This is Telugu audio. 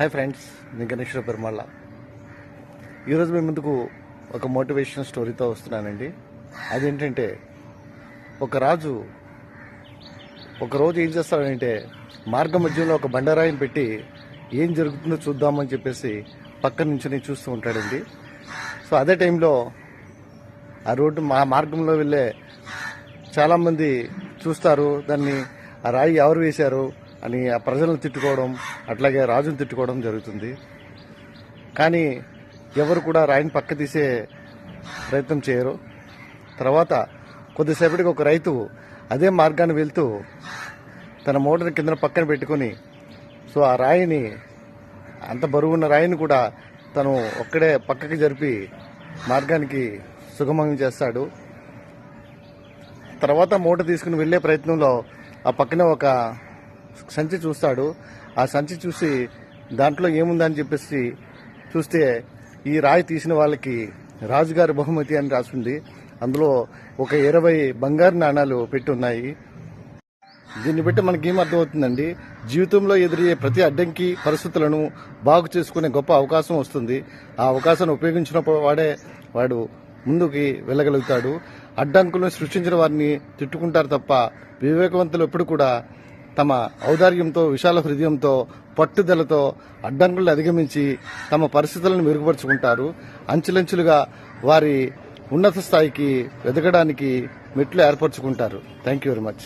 హాయ్ ఫ్రెండ్స్ నేను గణేశ్వర పెరుమాళ్ళ ఈరోజు మీ ముందుకు ఒక మోటివేషన్ స్టోరీతో వస్తున్నానండి. అదేంటంటే ఒక రాజు ఒకరోజు ఏం చేస్తాడంటే మార్గ మధ్యలో ఒక బండరాయిని పెట్టి ఏం జరుగుతుందో చూద్దామని చెప్పేసి పక్క నుంచి చూస్తూ ఉంటాడండి. సో అదే టైంలో ఆ రోడ్డు మా మార్గంలో వెళ్ళే చాలామంది చూస్తారు. దాన్ని ఆ రాయి ఎవరు వేశారు? అని ఆ ప్రజలను తిట్టుకోవడం అట్లాగే రాజును తిట్టుకోవడం జరుగుతుంది. కానీ ఎవరు కూడా రాయిని పక్క తీసే ప్రయత్నం చేయరు. తర్వాత కొద్దిసేపటికి ఒక రైతు అదే మార్గాన్ని వెళ్తూ తన మోటార్ కింద పక్కన పెట్టుకొని సో ఆ రాయిని అంత బరువున్న రాయిని కూడా తను ఒక్కడే పక్కకి జరిపి మార్గానికి సుగమం చేస్తాడు. తర్వాత మూట తీసుకుని వెళ్ళే ప్రయత్నంలో ఆ పక్కనే ఒక సంచి చూస్తాడు. ఆ సంచి చూసి దాంట్లో ఏముందని చెప్పేసి చూస్తే ఈ రాయి తీసిన వాళ్ళకి రాజుగారి బహుమతి అని రాసింది. అందులో ఒక ఇరవై బంగారు నాణాలు పెట్టి ఉన్నాయి. దీన్ని బట్టి మనకి ఏం అర్థమవుతుందండి? జీవితంలో ఎదురయ్యే ప్రతి అడ్డంకి పరిస్థితులను బాగు చేసుకునే గొప్ప అవకాశం వస్తుంది. ఆ అవకాశాన్ని ఉపయోగించినప్పుడు వాడే వాడు ముందుకి వెళ్ళగలుగుతాడు. అడ్డంకులను సృష్టించిన వారిని తిట్టుకుంటారు తప్ప వివేకవంతులు ఎప్పుడు కూడా తమ ఔదార్యంతో విశాల హృదయంతో పట్టుదలతో అడ్డంకులను అధిగమించి తమ పరిస్థితులను మెరుగుపరుచుకుంటారు. అంచులంచులుగా వారి ఉన్నత స్థాయికి ఎదగడానికి మెట్లు ఏర్పరచుకుంటారు. Thank you very much